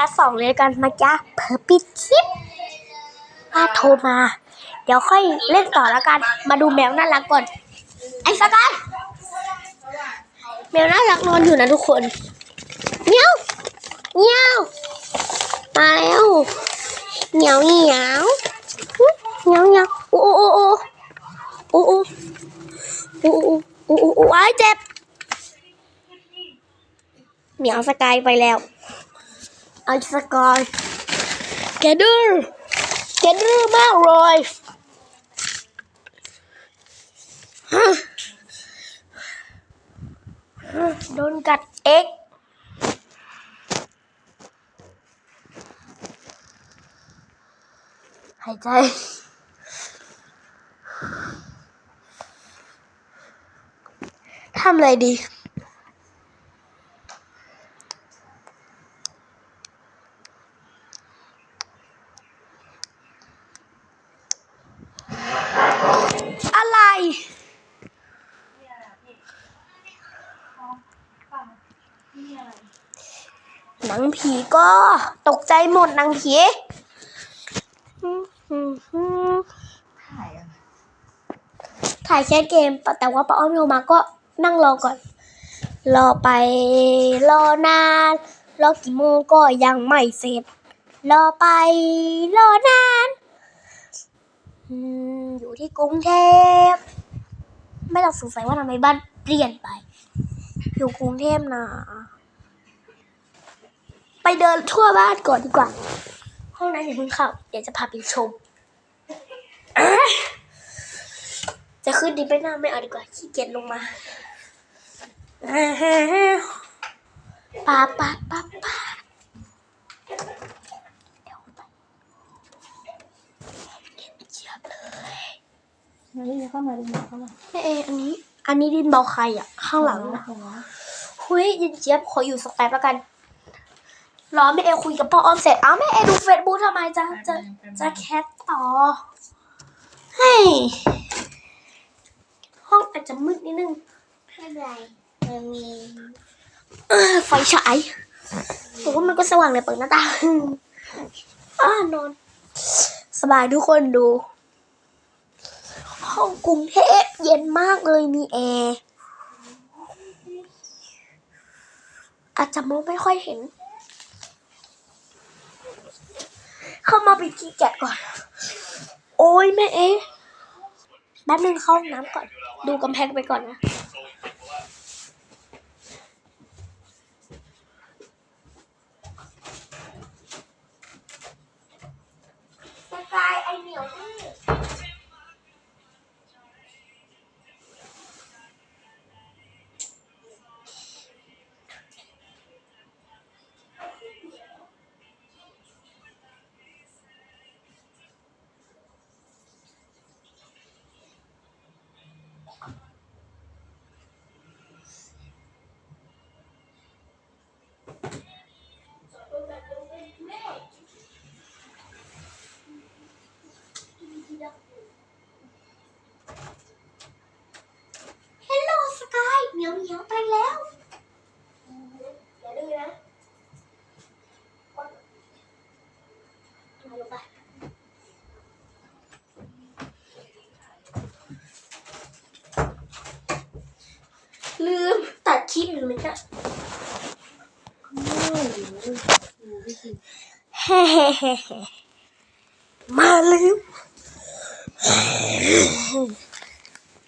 าร์ทสองเลยกันมาจ้าเผลอปิดคลิปป้าโทรมา เดี๋ยวค่อยเล่นต่อแล้วกัน มาดูแมวน่ารักก่อน ไอ้สกายแมวน่ารักนอนอยู่นะทุกคนเงี้ยวเงี้ยวมาแล้วเหนียวเหนียวเหนียวเหนียวโอ้โอ้โอ้โอ้โอ้โอ้โอ้โอ้โอ้โอ้โอ้ไอ้เจ็บเหมียวสกายไปแล้ว เอาสกายแกดื้อแกดื้อมากเลยโดนกัดเอ็กหายใจทำอะไรดี อะไร หนังผีก็ตกใจหมดหนังผีถ่ายอะถ่ายแค่เกม แต่ว่าป้าอ้อมโทรมาก็นั่งรอก่อน รอไปรอนาน รอกี่โมงก็ยังไม่เสร็จ รอไปรอนานอืมอยู่ที่กรุงเทพไม่ต้องสงสัยว่าทำไมบ้านเปลี่ยนไป อยู่กรุงเทพนะ ไปเดินทั่วบ้านก่อนดีกว่า ห้องนั้นอย่าเพิ่งเข้า เดี๋ยวจะพาไปชม จะขึ้นดีไปหน้าไม่เอาดีกว่าขี้เกียจลงมาป้าป้าป้าป้าเดี๋ยวไปเจี๊ยบเลยมาดิเข้ามาดิเข้ามาแม่เออันนี้ อันนี้ดินเบาใครอะ ข้างหลังนะหุยยินเจี๊ยบขออยู่สักแป๊บแล้วกัน รอแม่เอคุยกับพ่ออ้อมเสร็จ เอ้าแม่เอดูเฟซบุ๊กทำไมจะจะจะแคปต่อ ให้ ห้องอาจจะมืดนิดนึงไม่เป็นไรมันมีไฟฉายแต่ว่ามันก็สว่างเลยเปิดหน้าต่างอ่านอน สบายทุกคนดู ห้องกรุงเทพเย็นมากเลยมีแอร์อาจจะมองไม่ค่อยเห็น เข้ามาปิดคีย์แกะก่อน โอ้ยแม่เอ๊ะแป๊บนึงเข้าห้องน้ำก่อน ดูกำแพงไปก่อนนะ เฮ้เฮ้เฮ้เฮ้มาลืม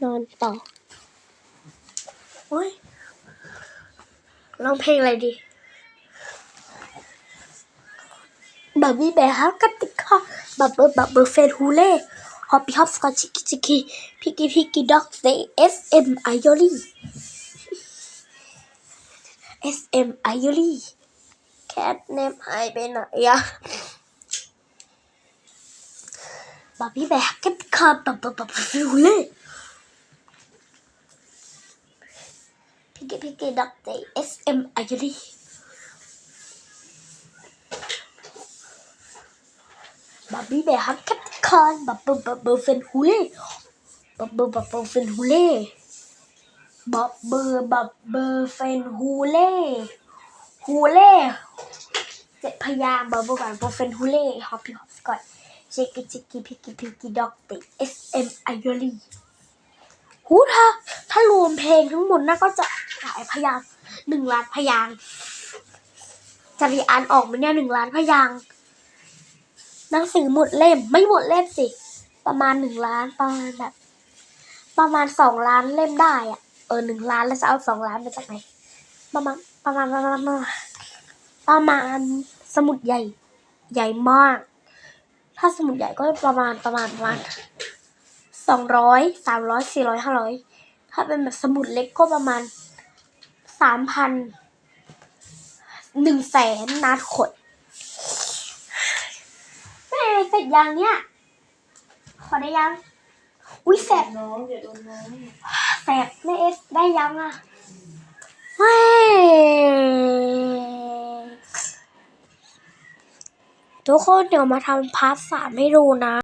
นอนต่อ โอ้ยร้องเพลงอะไรดีบับบี้แบร์ฮักกติกาบับเบิลบับเบิลเฟนฮูเล่ฮอปปี้ฮอปสกอตชิกิชิกิพิกกี้พิกกี้ด็อกเซเอสเอ็มไอโอลี่เอสเอ็มไอโอลี่ แคทเนมหายไปไหนอะบอบบี้แบกก็คาบบบบบบฟิวเลยพี่เกพี่เกดักใจ SM อายุรีบอบบี้แบกก็คาบบบบบบฟินฮูเล่บบบบบบฟินฮูเล่บบบบบบฟินฮูเล่ Hule เจ็บพยางบับเบิลกันโปรเฟนฮูเล่ฮอปปี้ฮอปสกอตเชกิจิกิพิกิพิกิด็อกติเอสเอ็มไอโอลีหูถ้าถ้ารวมเพลงทั้งหมดน่าก็จะหลายพยางหนึ่งล้านพยางจะมีอ่านออกไหมเนี่ยหนึ่งล้านพยางหนังสือหมดเล่มไม่หมดเล่มสิ ประมาณหนึ่งล้านประมาณแบบประมาณสองล้านเล่มได้อะเออหนึ่งล้านแล้วจะเอาสองล้านมาจากไหนประมาณ ประมาณประมาณประมาณประมาณสมุดใหญ่ ใหญ่มาก ถ้าสมุดใหญ่ก็ประมาณประมาณประมาณสองร้อยสามร้อยสี่ร้อยห้าร้อยถ้าเป็นแบบสมุดเล็กก็ประมาณสามพันหนึ่งแสนนาขดแม่เสร็จยังเนี่ย ขอได้ยัง อุ้ยแสบน้องอย่าโดนน้องแสบแม่เอสได้ยังอะ ทุกคนเดี๋ยวมาทำพาร์ทสามให้ดูนะ